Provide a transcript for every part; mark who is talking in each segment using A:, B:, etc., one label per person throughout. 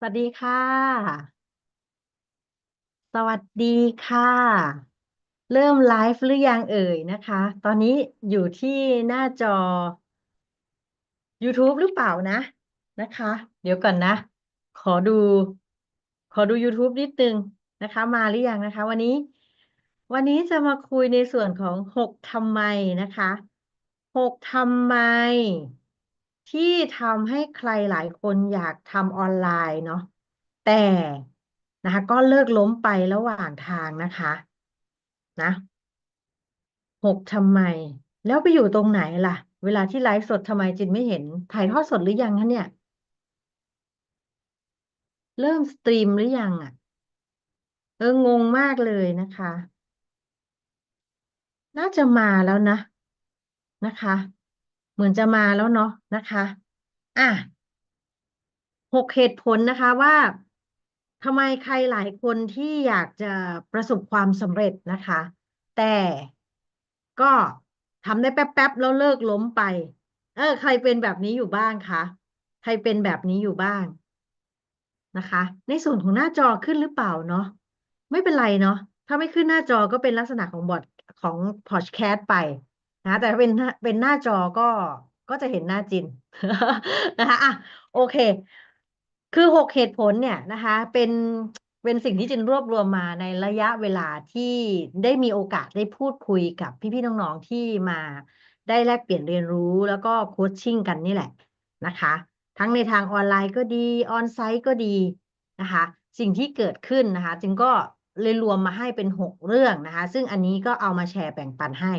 A: สวัสดีค่ะ สวัสดีค่ะ เริ่มไลฟ์หรือยังเอ่ยนะคะ ตอนนี้อยู่ที่หน้าจอ YouTube หรือเปล่านะนะคะ เดี๋ยวก่อนนะ ขอดู ขอดู YouTube นิดนึงนะคะ มาหรือยังนะคะ วันนี้ วันนี้จะมาคุยในส่วนของหกทำไมนะคะหกทำไม ที่ทำให้ใครหลายคนอยากทำออนไลน์เนาะแต่นะคะก็เลิกล้มไประหว่างทางนะคะนะหกทำไม แล้วไปอยู่ตรงไหนล่ะ เวลาที่ไลฟ์สดทำไมจินไม่เห็น ถ่ายทอดสดหรือยังคะเนี่ย เริ่มสตรีมหรือยังอะ เอองงมากเลยนะคะ น่าจะมาแล้วนะนะคะ เหมือนจะมาแล้วเนาะนะคะอะหกเหตุผลนะคะว่าทำไมใครหลายคนที่อยากจะประสบความสำเร็จนะคะ แต่ก็ทำได้แป๊บๆแล้วเลิกล้มไป เออ ใครเป็นแบบนี้อยู่บ้างคะใครเป็นแบบนี้อยู่บ้างนะคะ ในส่วนของหน้าจอขึ้นหรือเปล่าเนาะไม่เป็นไรเนาะถ้าไม่ขึ้นหน้าจอก็เป็นลักษณะของบอทของพอดแคสต์ไป นะแต่เป็นเป็นหน้าจอก็ก็จะเห็นหน้าจินนะคะอะโอเค คือหกเหตุผลเนี่ยนะคะ เป็นเป็นสิ่งที่จินรวบรวมมาในระยะเวลาที่ได้มีโอกาสได้พูดคุยกับพี่ๆน้องๆที่มาได้แลกเปลี่ยนเรียนรู้แล้วก็โคชชิ่งกันนี่แหละนะคะ ทั้งในทางออนไลน์ก็ดีออนไซต์ก็ดีนะคะ สิ่งที่เกิดขึ้นนะคะ จึงก็เลยรวมมาให้เป็นหกเรื่องนะคะ ซึ่งอันนี้ก็เอามาแชร์แบ่งปันให้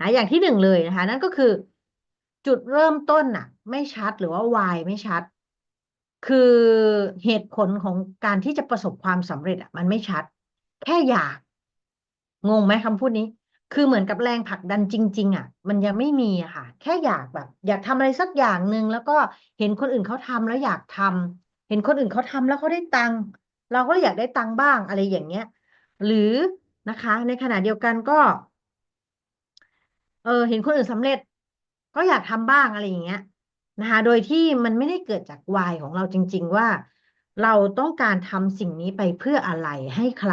A: นะอย่างที่หนึ่งเลยนะคะ นั่นก็คือ จุดเริ่มต้นน่ะไม่ชัดหรือว่า why ไม่ชัด คือเหตุผลของการที่จะประสบความสำเร็จอะมันไม่ชัด แค่อยาก งงไหมคำพูดนี้ คือเหมือนกับแรงผลักดันจริง ๆอะมันยังไม่มีอะค่ะ แค่อยากแบบ อยากทำอะไรสักอย่างหนึ่งแล้วก็เห็นคนอื่นเขาทำแล้วอยากทำเห็นคนอื่นเขาทำแล้วเขาได้ตังค์เราก็อยากได้ตังค์บ้างอะไรอย่างเงี้ย หรือนะคะ ในขณะเดียวกันก็ ออ เห็นคนอื่นสำเร็จ ก็อยากทำบ้างอะไรอย่างเงี้ยนะคะโดยที่มันไม่ได้เกิดจากวายของเราจริง ๆ ว่า เราต้องการทำสิ่งนี้ไปเพื่ออะไรให้ใคร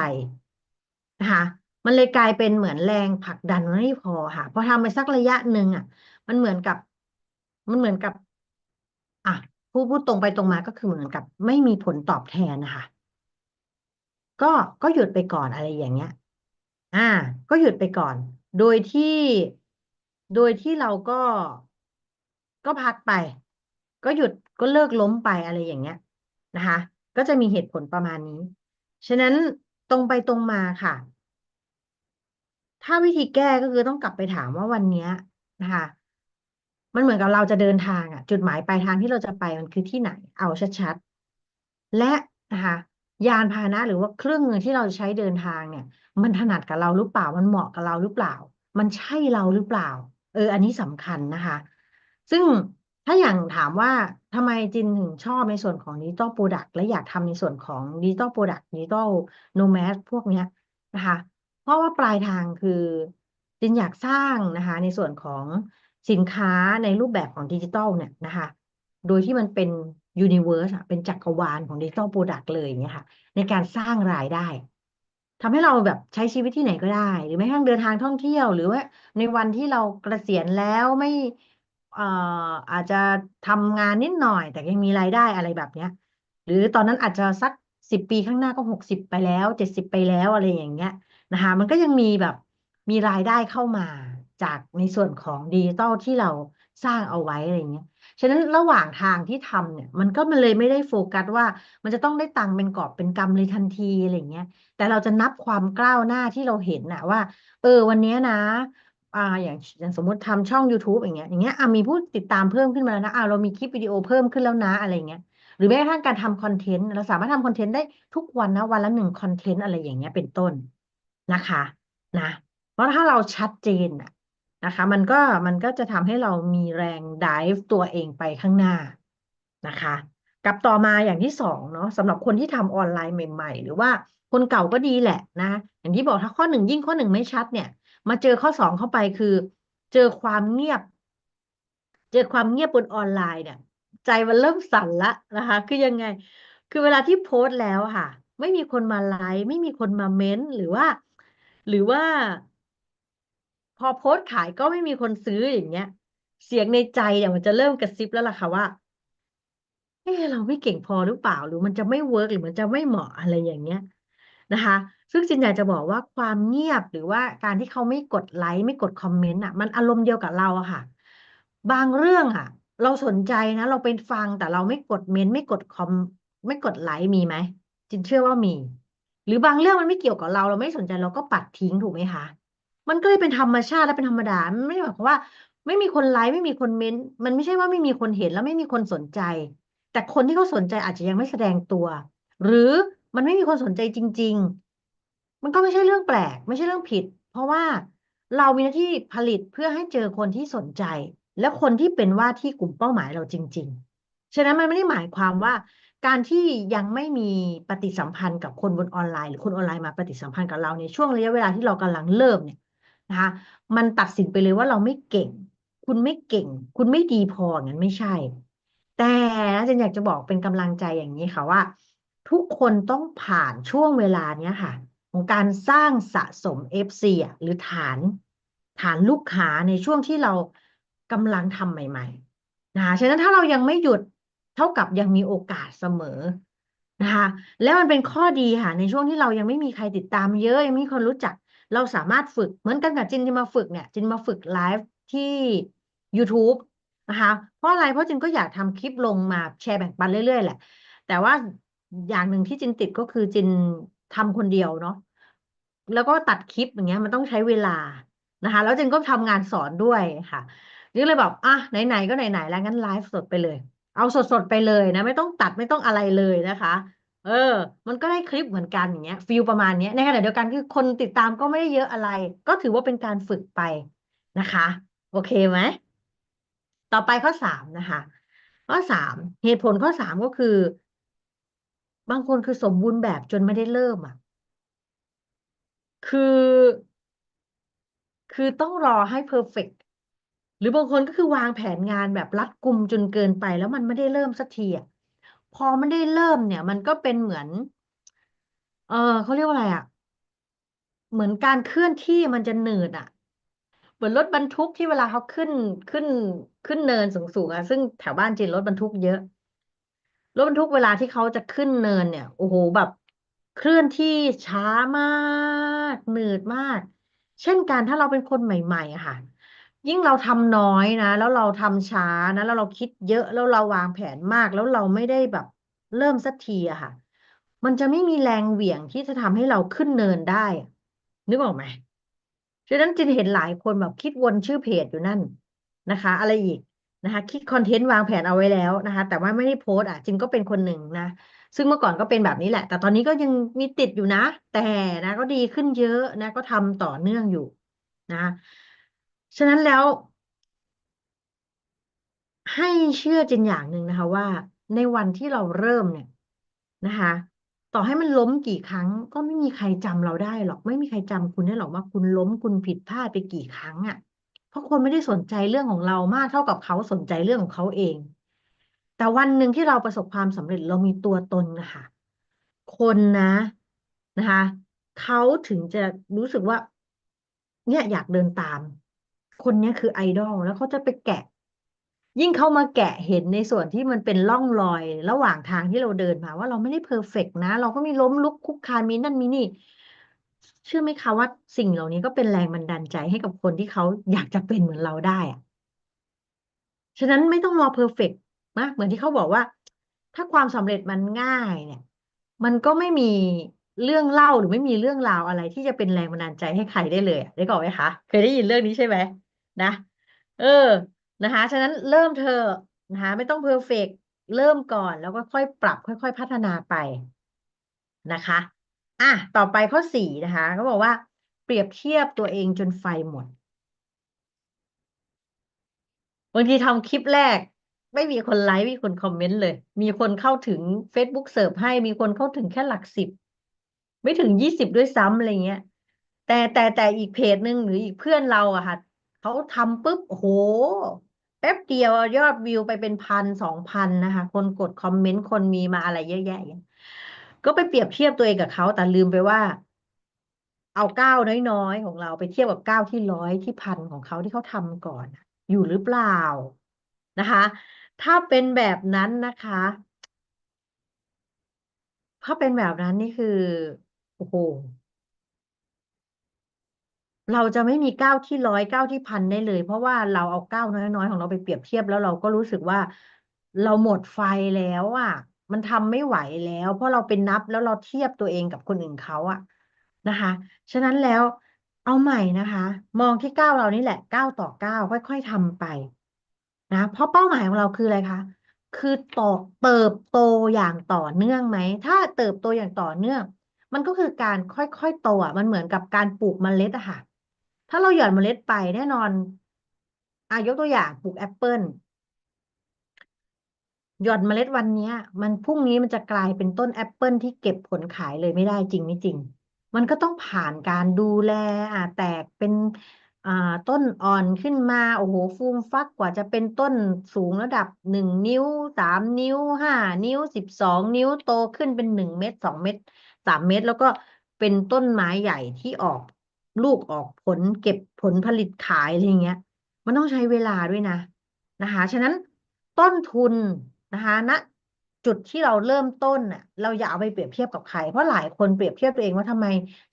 A: นะคะมันเลยกลายเป็นเหมือนแรงผลักดันไม่พอค่ะพอทำไปสักระยะหนึ่งอะ มันเหมือนกับ มันเหมือนกับ อะพูดพูดตรงไปตรงมาก็คือเหมือนกับ ไม่มีผลตอบแทนนะคะ ก็ก็หยุดไปก่อนอะไรอย่างเงี้ย อ่า ก็หยุดไปก่อน โดยที่ โดยที่เราก็ก็พักไป ก็หยุดก็เลิกล้มไปอะไรอย่างเงี้ยนะคะ ก็จะมีเหตุผลประมาณนี้ ฉะนั้นตรงไปตรงมาค่ะ ถ้าวิธีแก้ก็คือต้องกลับไปถามว่าวันเนี้ยนะคะ มันเหมือนกับเราจะเดินทางอะจุดหมายปลายทางที่เราจะไปมันคือที่ไหน เอาชัดๆและนะคะยานพาหนะหรือว่าเครื่องมือที่เราใช้เดินทางเนี่ย มันถนัดกับเราหรือเปล่า มันเหมาะกับเราหรือเปล่า มันใช่เราหรือเปล่า เออ อันนี้สำคัญนะคะ ซึ่งถ้าอย่างถามว่าทำไมจินถึงชอบในส่วนของดิจิตอลโปรดักต์และอยากทำในส่วนของดิจิตอลโปรดักต์ดิจิตอลโนแมสพวกเนี้ยนะคะ เพราะว่าปลายทางคือจินอยากสร้างนะคะ ในส่วนของสินค้าในรูปแบบของดิจิตอลเนี่ยนะคะ โดยที่มันเป็นยูนิเวอร์สเป็นจักรวาลของดิจิตอลโปรดักต์เลยเนี่ยค่ะ ในการสร้างรายได้ ทำให้เราแบบใช้ชีวิตที่ไหนก็ได้ หรือแม้กระทั่งเดินทางท่องเที่ยว หรือว่าในวันที่เราเกษียณแล้วไม่ เอ่อ อาจจะทำงานนิดหน่อย แต่ยังมีรายได้อะไรแบบเนี้ย หรือตอนนั้นอาจจะสักสิบปีข้างหน้าก็หกสิบไปแล้วเจ็ดสิบไปแล้วอะไรอย่างเงี้ยนะคะ มันก็ยังมีแบบมีรายได้เข้ามาจากในส่วนของดิจิตอลที่เราสร้างเอาไว้ อะไรเงี้ย ฉะนั้นระหว่างทางที่ทำเนี่ย มันก็มันเลยไม่ได้โฟกัสว่า มันจะต้องได้ตังค์เป็นกอบเป็นกำเลยทันทีอะไรเงี้ย แต่เราจะนับความก้าวหน้าที่เราเห็นนะว่า เออวันนี้นะอ่าอย่างอย่างสมมติทำช่อง YouTube อย่างเงี้ยอย่างเงี้ยอะมีผู้ติดตามเพิ่มขึ้นมาแล้วนะอ่าเรามีคลิปวิดีโอเพิ่มขึ้นแล้วนะอะไรเงี้ยหรือแม้กระทั่งการทำคอนเทนต์เราสามารถทำคอนเทนต์ได้ทุกวันนะวันละหนึ่งคอนเทนต์อะไรอย่างเงี้ยเป็นต้นนะคะนะ เพราะถ้าเราชัดเจนอะ นะคะ มันก็มันก็จะทำให้เรามีแรงดิฟตัวเองไปข้างหน้านะคะกับต่อมาอย่างที่สองเนาะสำหรับคนที่ทำออนไลน์ใหม่ ๆ หรือว่าคนเก่าก็ดีแหละนะอย่างที่บอกถ้าข้อหนึ่งยิ่งข้อหนึ่งไม่ชัดเนี่ย มาเจอข้อสองเข้าไปคือ เจอความเงียบ เจอความเงียบบนออนไลน์เนี่ย ใจมันเริ่มสั่นละนะคะ คือยังไง คือเวลาที่โพสต์แล้วค่ะ ไม่มีคนมาไลค์ไม่มีคนมาเม้นต์หรือว่า หรือว่า พอโพสต์ขายก็ไม่มีคนซื้ออย่างเงี้ย เสียงในใจเนี่ยมันจะเริ่มกระซิบแล้วล่ะค่ะว่าเอ๊ะเราไม่เก่งพอหรือเปล่าหรือมันจะไม่เวิร์กหรือมันจะไม่เหมาะอะไรอย่างเงี้ยนะคะ ซึ่งจินอยากจะบอกว่าความเงียบหรือว่าการที่เขาไม่กดไลค์ไม่กดคอมเมนต์อะ มันอารมณ์เดียวกับเราอะค่ะ บางเรื่องอะ เราสนใจนะ เราเป็นฟังแต่เราไม่กดเมนต์ไม่กดคอมไม่กดไลค์มีไหมจินเชื่อว่ามี หรือบางเรื่องมันไม่เกี่ยวกับเรา เราไม่สนใจเราก็ปัดทิ้งถูกไหมคะ มันก็เลยเป็นธรรมชาติและเป็นธรรมดา ไม่ได้หมายความว่า ไม่มีคนไลค์ไม่มีคนเมนต์มันไม่ใช่ว่าไม่มีคนเห็นแล้วไม่มีคนสนใจ แต่คนที่เขาสนใจอาจจะยังไม่แสดงตัว หรือมันไม่มีคนสนใจจริง ๆ มันก็ไม่ใช่เรื่องแปลก ไม่ใช่เรื่องผิด เพราะว่าเรามีหน้าที่ผลิตเพื่อให้เจอคนที่สนใจ และคนที่เป็นว่าที่กลุ่มเป้าหมายเราจริง ๆ ฉะนั้นมันไม่ได้หมายความว่า การที่ยังไม่มีปฏิสัมพันธ์กับคนบนออนไลน์ หรือคนออนไลน์มาปฏิสัมพันธ์กับเราในช่วงระยะเวลาที่เรากำลังเริ่มเนี่ย นะคะมันตัดสินไปเลยว่าเราไม่เก่ง คุณไม่เก่ง คุณไม่ดีพองั้นไม่ใช่ แต่เจนอยากจะบอกเป็นกำลังใจอย่างนี้ค่ะว่า ทุกคนต้องผ่านช่วงเวลาเนี้ยค่ะ ของการสร้างสะสม FC อะหรือฐานฐานลูกค้าในช่วงที่เรากำลังทำใหม่ๆนะคะฉะนั้นถ้าเรายังไม่หยุดเท่ากับยังมีโอกาสเสมอนะคะแล้วมันเป็นข้อดีค่ะในช่วงที่เรายังไม่มีใครติดตามเยอะยังไม่มีคนรู้จัก เราสามารถฝึกเหมือนกันกับจินที่มาฝึกเนี่ยจินมาฝึกไลฟ์ที่ YouTube นะคะเพราะอะไรเพราะจินก็อยากทำคลิปลงมาแชร์แบ่งปันเรื่อยๆแหละ แต่ว่าอย่างหนึ่งที่จินติดก็คือจินทำคนเดียวเนาะแล้วก็ตัดคลิปอย่างเงี้ยมันต้องใช้เวลานะคะ แล้วจินก็ทำงานสอนด้วยค่ะจินเลยแบบอะไหนๆก็ไหนๆแล้วงั้นไลฟ์สดไปเลย เอาสดๆไปเลยนะ ไม่ต้องตัดไม่ต้องอะไรเลยนะคะ เออ มันก็ได้คลิปเหมือนกันอย่างเงี้ยฟิลประมาณเนี้ยในขณะเดียวกันคือคนติดตามก็ไม่ได้เยอะอะไร ก็ถือว่าเป็นการฝึกไปนะคะ โอเคไหมต่อไปข้อสามนะคะ ข้อสามเหตุผลข้อสามก็คือ บางคนคือสมบูรณ์แบบจนไม่ได้เริ่มอะ คือ คือต้องรอให้เพอร์เฟกหรือบางคนก็คือวางแผนงานแบบรัดกุมจนเกินไป แล้วมันไม่ได้เริ่มสักทีอะ พอไม่ได้เริ่มเนี่ย มันก็เป็นเหมือน เออเขาเรียกว่าอะไรอะ เหมือนการเคลื่อนที่มันจะหนืดอะ เหมือนรถบรรทุกที่เวลาเขาขึ้นขึ้นขึ้นเนินสูงๆอะซึ่งแถวบ้านจีนรถบรรทุกเยอะ รถบรรทุกเวลาที่เขาจะขึ้นเนินเนี่ย โอ้โหแบบเคลื่อนที่ช้ามาก หนืดมาก เช่นกันถ้าเราเป็นคนใหม่ๆอะค่ะ ยิ่งเราทำน้อยนะ แล้วเราทำช้านะ แล้วเราคิดเยอะแล้วเราวางแผนมาก แล้วเราไม่ได้แบบเริ่มสักทีอะค่ะ มันจะไม่มีแรงเหวี่ยงที่จะทำให้เราขึ้นเนินได้นึกออกไหมฉะนั้นจินเห็นหลายคนแบบคิดวนชื่อเพจอยู่นั่นนะคะ อะไรอีกนะคะ คิดคอนเทนต์วางแผนเอาไว้แล้วนะคะ แต่ว่าไม่ได้โพสต์อะจินก็เป็นคนหนึ่งนะซึ่งเมื่อก่อนก็เป็นแบบนี้แหละ แต่ตอนนี้ก็ยังมีติดอยู่นะ แต่นะ ก็ดีขึ้นเยอะนะ ก็ทำต่อเนื่องอยู่นะ ฉะนั้นแล้ว ให้เชื่อจินอย่างหนึ่งนะคะ ว่าในวันที่เราเริ่มเนี่ยนะคะ ต่อให้มันล้มกี่ครั้ง ก็ไม่มีใครจำเราได้หรอก ไม่มีใครจำคุณได้หรอกว่าคุณล้มคุณผิดพลาดไปกี่ครั้งอะ เพราะคนไม่ได้สนใจเรื่องของเรามากเท่ากับเขาสนใจเรื่องของเขาเอง แต่วันหนึ่งที่เราประสบความสำเร็จเรามีตัวตนนะคะคนนะนะคะเขาถึงจะรู้สึกว่า เนี่ยอยากเดินตาม คนนี้คือไอดอลแล้วเขาจะไปแกะ ยิ่งเขามาแกะเห็นในส่วนที่มันเป็นร่องรอยระหว่างทางที่เราเดินมา ว่าเราไม่ได้เพอร์เฟกต์นะ เราก็มีล้มลุกคุกคานมีนั่นมีนี่ เชื่อไหมคะว่าสิ่งเหล่านี้ก็เป็นแรงบันดาลใจให้กับคนที่เขาอยากจะเป็นเหมือนเราได้อะฉะนั้นไม่ต้องรอเพอร์เฟกต์นะเหมือนที่เขาบอกว่า ถ้าความสำเร็จมันง่ายเนี่ย มันก็ไม่มีเรื่องเล่าหรือไม่มีเรื่องราวอะไรที่จะเป็นแรงบันดาลใจให้ใครได้เลยได้ก่อนไหมคะ เคยได้ยินเรื่องนี้ใช่ไหม นะ เออนะคะ ฉะนั้นเริ่มเธอนะคะไม่ต้องเพอร์เฟกต์เริ่มก่อนแล้วก็ค่อยปรับค่อย ๆ พัฒนาไปนะคะอะต่อไปข้อสี่นะคะเขาบอกว่า เปรียบเทียบตัวเองจนไฟหมดบางทีทำคลิปแรก ไม่มีคนไลค์ไม่มีคนคอมเมนต์เลย มีคนเข้าถึง Facebook เสิร์ฟให้มีคนเข้าถึงแค่หลักสิบ ไม่ถึงยี่สิบด้วยซ้ำอะไรเงี้ยแต่แต่แต่อีกเพจหนึ่งหรืออีกเพื่อนเราอะค่ะ เขาทำปุ๊บโอ้โห แป๊บเดียวยอดวิวไปเป็นพันสองพันนะคะ คนกดคอมเมนต์คนมีมาอะไรเยอะแยะอย่างก็ไปเปรียบเทียบตัวเองกับเขาแต่ลืมไปว่า เอาก้าวน้อยๆของเราไปเทียบกับก้าวที่ร้อยที่พันของเขาที่เขาทำก่อน อยู่หรือเปล่านะคะ ถ้าเป็นแบบนั้นนะคะถ้าเป็นแบบนั้นนี่คือ โอ้โห เราจะไม่มีก้าวที่ร้อยก้าวที่พันได้เลย เพราะว่าเราเอาก้าวน้อยๆของเราไปเปรียบเทียบแล้วเราก็รู้สึกว่า เราหมดไฟแล้วอะ มันทำไม่ไหวแล้ว เพราะเราเป็นนับแล้วเราเทียบตัวเองกับคนอื่นเขาอะนะคะ ฉะนั้นแล้วเอาใหม่นะคะ มองที่ก้าวเรานี่แหละก้าวต่อก้าวค่อย ๆทำไป นะเพราะเป้าหมายของเราคืออะไรคะคือต่อเติบโตอย่างต่อเนื่องไหม ถ้าเติบโตอย่างต่อเนื่อง มันก็คือการค่อยๆโตอะมันเหมือนกับการปลูกเมล็ดอะค่ะ ถ้าเราหย่อนเมล็ดไปแน่นอนอายกตัวอย่างปลูกแอปเปิลหย่อนเมล็ดวันนี้มันพรุ่งนี้มันจะกลายเป็นต้นแอปเปิลที่เก็บผลขายเลยไม่ได้จริงไม่จริง มันก็ต้องผ่านการดูแลอะแตกเป็นอ่าต้นอ่อนขึ้นมาโอ้โหฟูมฟักกว่าจะเป็นต้นสูงระดับหนึ่งนิ้วสามนิ้วห้านิ้วสิบสองนิ้วโตขึ้นเป็นหนึ่งเม็ดสองเม็ดสามเม็ดแล้วก็เป็นต้นไม้ใหญ่ที่ออก ลูกออกผลเก็บผลผลิตขายอะไรเงี้ย มันต้องใช้เวลาด้วยนะนะคะ ฉะนั้นต้นทุนนะคะณจุดที่เราเริ่มต้นน่ะ เราอย่าเอาไปเปรียบเทียบกับใคร เพราะหลายคนเปรียบเทียบตัวเองว่าทำไม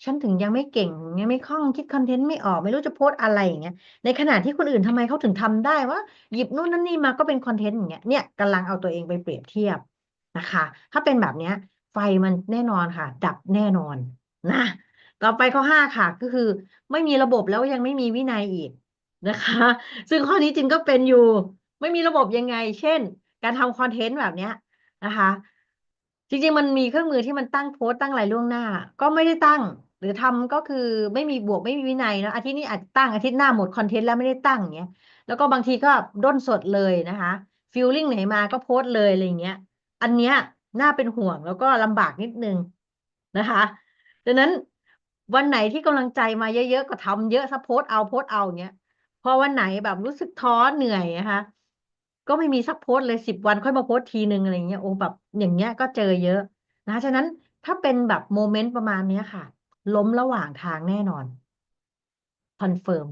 A: ฉันถึงยังไม่เก่งยังไม่คล่องคิดคอนเทนต์ไม่ออกไม่รู้จะโพสอะไรอย่างเงี้ย ในขณะที่คนอื่นทำไมเขาถึงทำได้ว่า หยิบนู่นนั่นนี่มาก็เป็นคอนเทนต์อย่างเงี้ยเนี่ยกำลังเอาตัวเองไปเปรียบเทียบนะคะ ถ้าเป็นแบบเนี้ย ไฟมันแน่นอนค่ะ ดับแน่นอนนะ ต่อไปข้อห้าค่ะ ก็คือ ไม่มีระบบแล้วยังไม่มีวินัยอีกนะคะ ซึ่งข้อนี้จริงก็เป็นอยู่ ไม่มีระบบยังไง เช่น การทำคอนเทนต์แบบเนี้ยนะคะ จริงๆมันมีเครื่องมือที่มันตั้งโพสต์ตั้งอะไรล่วงหน้า ก็ไม่ได้ตั้ง หรือทำก็คือไม่มีบวกไม่มีวินัยนะอาทิตย์นี้อาจจะตั้งอาทิตย์หน้าหมดคอนเทนต์แล้วไม่ได้ตั้งเงี้ยแล้วก็บางทีก็ด้นสดเลยนะคะฟิลลิ่งไหนมาก็โพสต์เลยอะไรเงี้ย อันเนี้ยน่าเป็นห่วงแล้วก็ลำบากนิดนึงนะคะดังนั้น วันไหนที่กำลังใจมาเยอะๆก็ทำเยอะซะโพสเอาโพสเอาเงี้ยพอวันไหนแบบรู้สึกท้อเหนื่อยนะคะก็ไม่มีสักโพสเลยสิบวันค่อยมาโพสทีหนึ่งอะไรเงี้ยโอ้แบบอย่างเงี้ยก็เจอเยอะนะฉะนั้นถ้าเป็นแบบโมเมนต์ประมาณเนี้ยค่ะ ล้มระหว่างทางแน่นอนคอนเฟิร์ม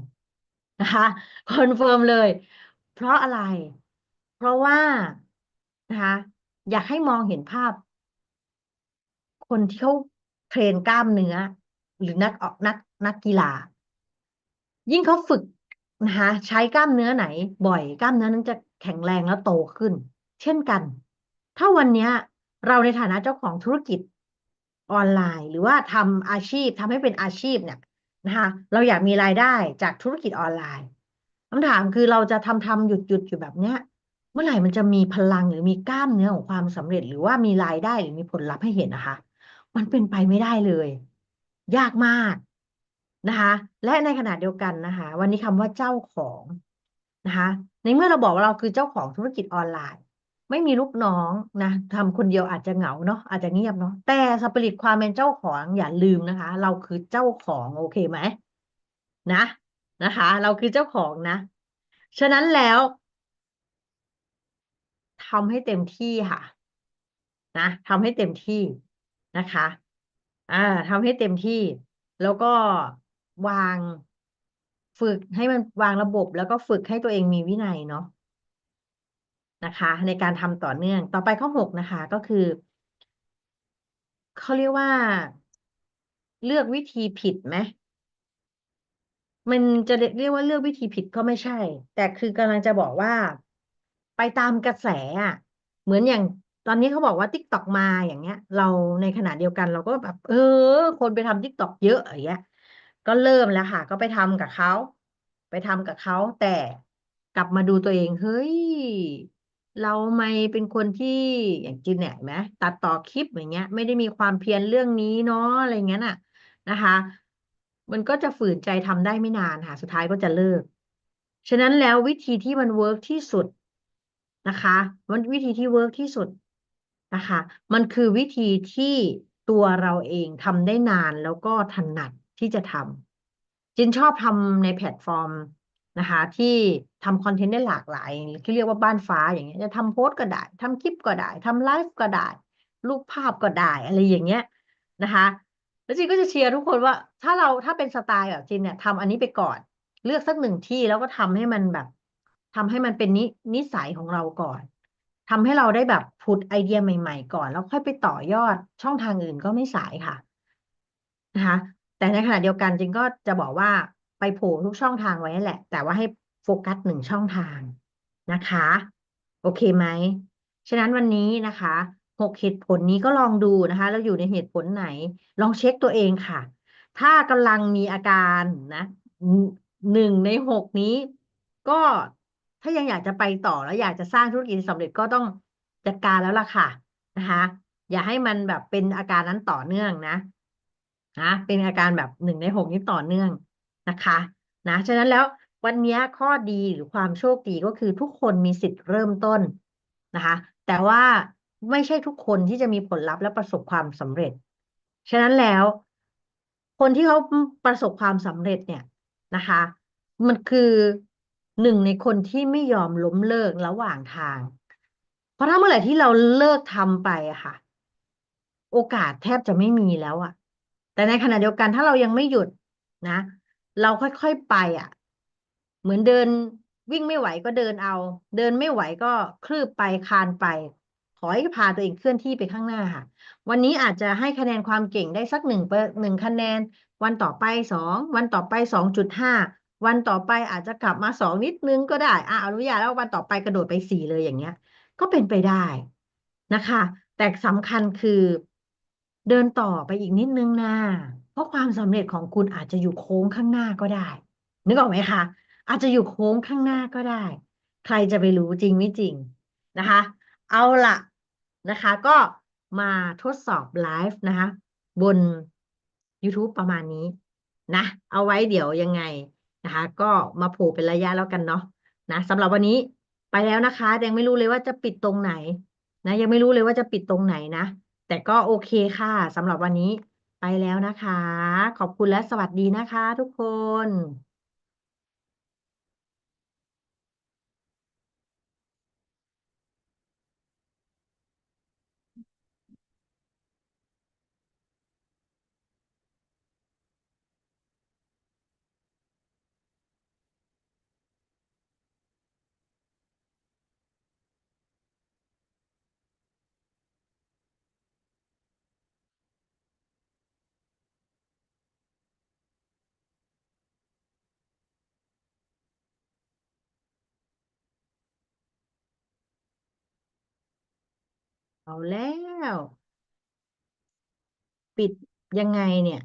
A: นะคะคอนเฟิร์มเลย เพราะอะไร เพราะว่านะคะอยากให้มองเห็นภาพ คนที่เขาเทรนกล้ามเนื้อ หรือนักออกนักนักกีฬา ยิ่งเขาฝึกนะคะใช้กล้ามเนื้อไหน บ่อยกล้ามเนื้อนั้นจะแข็งแรงแล้วโตขึ้น เช่นกัน ถ้าวันนี้เราในฐานะเจ้าของธุรกิจออนไลน์ หรือว่าทำอาชีพทำให้เป็นอาชีพเนี่ยนะคะเราอยากมีรายได้จากธุรกิจออนไลน์คำถามคือเราจะทำทำหยุดหยุดอยู่แบบเนี้ย เมื่อไหร่มันจะมีพลังหรือมีกล้ามเนื้อของความสำเร็จ หรือว่ามีรายได้หรือมีผลลัพธ์ให้เห็นนะคะ มันเป็นไปไม่ได้เลย ยากมากนะคะ และในขณะเดียวกันนะคะ วันนี้คำว่าเจ้าของนะคะ ในเมื่อเราบอกว่าเราคือเจ้าของธุรกิจออนไลน์ ไม่มีลูกน้องนะทำคนเดียวอาจจะเหงาเนาะอาจจะเงียบเนาะแต่สปิริตความเป็นเจ้าของอย่าลืมนะคะ เราคือเจ้าของโอเคไหมนะนะคะ เราคือเจ้าของนะ ฉะนั้นแล้วทำให้เต็มที่ค่ะ นะทำให้เต็มที่นะคะ อ่าทำให้เต็มที่ แล้วก็วางฝึกให้มันวางระบบ แล้วก็ฝึกให้ตัวเองมีวินัยเนาะนะคะ ในการทำต่อเนื่อง ต่อไปข้อหกนะคะ ก็คือเขาเรียกว่าเลือกวิธีผิดไหมมันจะเรียกว่าเลือกวิธีผิดก็ไม่ใช่ แต่คือกำลังจะบอกว่า ไปตามกระแสอะ เหมือนอย่าง ตอนนี้เขาบอกว่าติ๊กตอกมาอย่างเงี้ย เราในขณะเดียวกันเราก็แบบ เออ คนไปทำติ๊กตอกเยอะอย่างเงี้ย ก็เริ่มแล้วค่ะ ก็ไปทำกับเขาไปทำกับเขาแต่กลับมาดูตัวเองเฮ้ย เราไม่เป็นคนที่อย่างจินเนี่ยไหมตัดต่อคลิปอย่างเงี้ย ไม่ได้มีความเพียรเรื่องนี้เนาะอะไรเงี้ยน่ะ นะคะ มันก็จะฝืนใจทำได้ไม่นานค่ะ สุดท้ายก็จะเลิก ฉะนั้นแล้ววิธีที่มันเวิร์กที่สุดนะคะ มันวิธีที่เวิร์กที่สุด นะคะ มันคือวิธีที่ตัวเราเองทำได้นานแล้วก็ถนัดที่จะทำจินชอบทำในแพลตฟอร์มนะคะ ที่ทำคอนเทนต์ได้หลากหลายที่เรียกว่าบ้านฟ้าอย่างเงี้ยจะทำโพสก็ได้ทำคลิปก็ได้ทำไลฟ์ก็ได้รูปภาพก็ได้อะไรอย่างเงี้ยนะคะแล้วจินก็จะเชียร์ทุกคนว่า ถ้าเราถ้าเป็นสไตล์แบบจินเนี่ยทำอันนี้ไปก่อน เลือกสักหนึ่งที่แล้วก็ทำให้มันแบบทำให้มันเป็นนินิสัยของเราก่อน ทำให้เราได้แบบพุดไอเดียใหม่ ๆ ก่อน แล้วค่อยไปต่อยอดช่องทางอื่นก็ไม่สายค่ะนะคะแต่ในขณะเดียวกันจริงก็จะบอกว่าไปโผล่ทุกช่องทางไว้นั่แหละ แต่ว่าให้โฟกัสหนึ่งช่องทางนะคะ โอเคไหม ฉะนั้นวันนี้นะคะหกเหตุผลนี้ก็ลองดูนะคะ แล้วอยู่ในเหตุผลไหน ลองเช็คตัวเองค่ะ ถ้ากำลังมีอาการนะหนึ่งในหกนี้ก็ ถ้ายังอยากจะไปต่อแล้วอยากจะสร้างธุรกิจสำเร็จก็ต้องจัดการแล้วล่ะค่ะนะคะ อย่าให้มันแบบเป็นอาการนั้นต่อเนื่องนะนะเป็นอาการแบบหนึ่งในหกนี้ต่อเนื่องนะคะนะฉะนั้นแล้ววันนี้ข้อดีหรือความโชคดีก็คือทุกคนมีสิทธิ์เริ่มต้นนะคะ แต่ว่าไม่ใช่ทุกคนที่จะมีผลลัพธ์และประสบความสำเร็จ ฉะนั้นแล้ว คนที่เขาประสบความสำเร็จเนี่ยนะคะ มันคือ หนึ่งในคนที่ไม่ยอมล้มเลิกระหว่างทาง เพราะถ้าเมื่อไหร่ที่เราเลิกทำไปอะค่ะ โอกาสแทบจะไม่มีแล้วอะแต่ในขณะเดียวกันถ้าเรายังไม่หยุดนะ เราค่อยๆไปอะเหมือนเดินวิ่งไม่ไหวก็เดินเอา เดินไม่ไหวก็คลืบไปคานไปขอให้พาตัวเองเคลื่อนที่ไปข้างหน้าค่ะ วันนี้อาจจะให้คะแนนความเก่งได้สักหนึ่งเปอร์หนึ่งคะแนน วันต่อไปสองวันต่อไปสองจุดห้า วันต่อไปอาจจะกลับมาสองนิดนึงก็ได้อะอนุญาตแล้ววันต่อไปกระโดดไปสี่เลยอย่างเงี้ย ก็เป็นไปได้นะคะ แต่สำคัญคือเดินต่อไปอีกนิดนึงนะเพราะความสำเร็จของคุณอาจจะอยู่โค้งข้างหน้าก็ได้ นึกออกไหมคะอาจจะอยู่โค้งข้างหน้าก็ได้ ใครจะไปรู้จริงไม่จริงนะคะ เอาละนะคะ ก็มาทดสอบไลฟ์นะคะ บน YouTube ประมาณนี้นะ เอาไว้เดี๋ยวยังไง นะคะ ก็มาโผล่เป็นระยะแล้วกันเนาะนะสำหรับวันนี้ไปแล้วนะคะยังไม่รู้เลยว่าจะปิดตรงไหน นะ ยังไม่รู้เลยว่าจะปิดตรงไหนนะ แต่ก็โอเคค่ะสำหรับวันนี้ไปแล้วนะคะ ขอบคุณและสวัสดีนะคะ ทุกคน เอาแล้ว ปิดยังไงเนี่ย